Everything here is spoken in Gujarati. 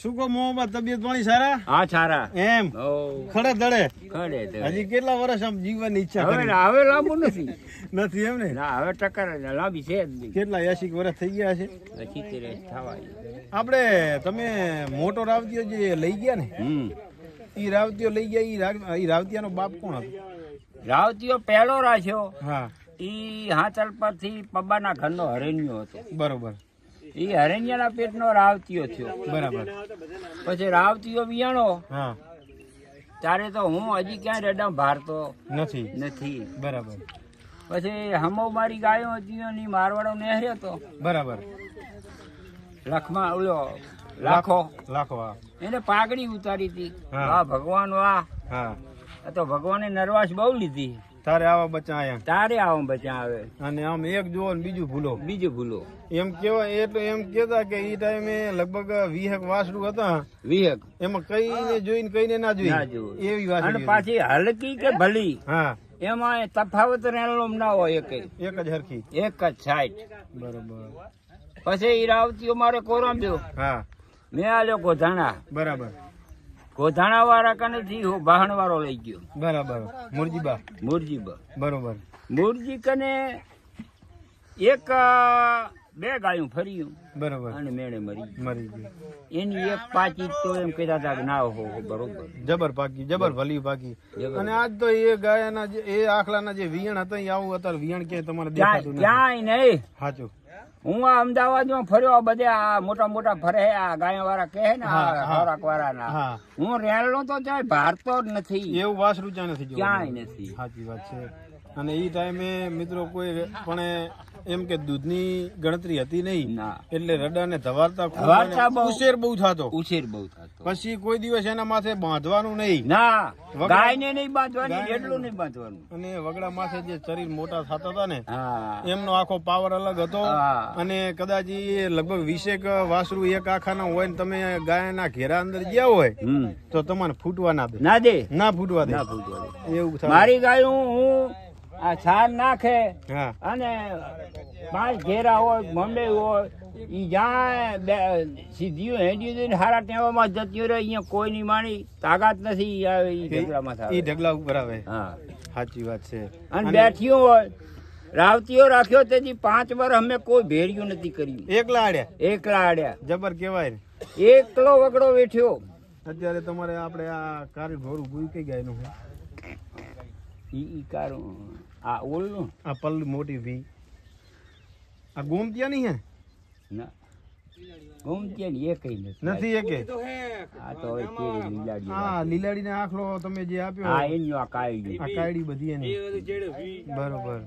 શું કહો મોહમ્મદ તબિયત પાણી સારા? હા સારા. એમ? ખડે દડે? ખડે હજી કેટલા વર્ષ આમ જીવવાની ઈચ્છા હવે હવે લાંબુ નથી. નથી એમ ને? ના હવે ટક્કર લાંબી છે કેટલા એસી વર્ષ થઈ ગયા છે? આપણે તમે મોટો રાવતીઓ જે લઈ ગયા ને ઈ રાવતીઓ લઈ ગયા ઈ રાવતીયાનો બાપ કોણ હતો? રાવતીઓ પહેલો રાખ્યો. હા. ઈ હાચલ પરથી પબ્બાના ઘરનો હરેન્યો હતો. બરોબર. ઈ હરણિયાના પેટનો રાવતીયો થયો. બરાબર. પછી રાવતીયો વિયાણો. હા. ત્યારે તો હું હજી ક્યાંય રડામ ભારતો નથી. નથી. બરાબર. પછી હમો મારી ગાયો હતી ઈ મારવાડો નહેર્યો તો. બરાબર. લખમાં ઓલો લાખો. લાખો એને પાઘડી ઉતારી હતી. વાહ ભગવાન વાહ. હા. તો ભગવાને નરવાશ બહુ લીધી. તારે આવા બચ્ચા આયા? તારે આવા બચા આવે. અને આમ એક જુઓ ને બીજું ભૂલો. બીજું ભૂલો. એમ કેવાય એટલે એમ કેતા કે ઈ ટાઈમે લગભગ વીહક વાસડું હતા. વિવેક એમાં કઈને જોઈને કઈને ના ના જોઈ એવી વાત અને પાછી હલકી કે ભલી? હા. એમાં તફાવત રહેલો ના હોય એક એક જ હરખી. એક જ સાઈડ બરોબર. પછી ઈ રાવતીઓ મારે કોરમ્યો હા. મેં આ લોકો જાણા બરાબર. ગોધાણા વાળા કનેથી હું વાહણ વાળો લઈ ગયો. બરાબર. મુરજીબા. મુરજીબા. બરોબર. મુરજી કને એક બે ગાયું ફર્યું બરોબર. અને મેળે મરી મરી ગઈ. એની એક પાકી તો એમ કહેતા હતા કે ના હો બરોબર. જબર પાકી જબર ભલી પાકી. અને આજ તો એ ગાયના જે એ આખલાના જે વિયણ હતા એ આવું અત્યારે વિયણ કે તમારે દેખાતું નથી. ક્યાંય નહીં. સાચું હું આ અમદાવાદમાં ફર્યો બધે આ મોટા મોટા ફરે આ ગાયો વાળા કહે ને આ ખોરાક વાળા ના હું રેલનો તો જાય ભારતો જ નથી. એવું વાસરું ક્યાં નથી ક્યાંય નથી. સાચી વાત છે. અને એ ટાઈમે મિત્રો કોઈ પણ એમ કે દૂધની ગણતરી હતી નહીં ના. એટલે રડાને ધવારતા ધવારતા. ઉછેર બહુ થતો. ઉછેર બહુ પછી કોઈ દિવસ એના માથે બાંધવાનું નહીં. ના ગાયને નહીં બાંધવાની એટલું નહીં. બાંધવાનું. અને વગડા માથે જે શરીર મોટા થતા હતા ને એમનો આખો પાવર અલગ હતો. અને કદાચ લગભગ વીસેક વાસરું એક આખાના હોય ને તમે ગાયના ઘેરા અંદર ગયા હોય તો તમારે ફૂટવા ના દે. ના દે. ના ફૂટવા દે. ના ફૂટવા દે. એવું થાય. મારી ગાય હું આ છાણ નાખે અને પાંચ ઘેરા હોય મંડે હોય ઈ જ્યાં સીધીઓ હેડી દઈને હારા ટેવામાં જતી રહે અહીંયા કોઈ ની માણી તાકાત નથી એ ઢગલામાં ઢગલા ઉપર આવે. હા. સાચી વાત છે. અને બેઠીઓ હોય રાવતીઓ રાખ્યો તેથી પાંચ વાર અમે કોઈ ભેળ્યું નથી કર્યું. એકલા આડ્યા? એકલા આડ્યા. જબર કેવાય એકલો વગડો બેઠ્યો. અત્યારે તમારે આપણે આ કાર ઘોરું ભૂઈ કઈ ગાયનું છે? ઈ ઈ કારું આ ઓલું? આ પલ મોટી વી. આ ગોમતિયા નહીં હે ના. એ કઈ નથી. નથી એકે? આ તો લીલાડી હા લીલાડી ને આખલો તમે જે આપ્યો આ એની આ કાઢી આ કાયડી બધી એની. બરોબર.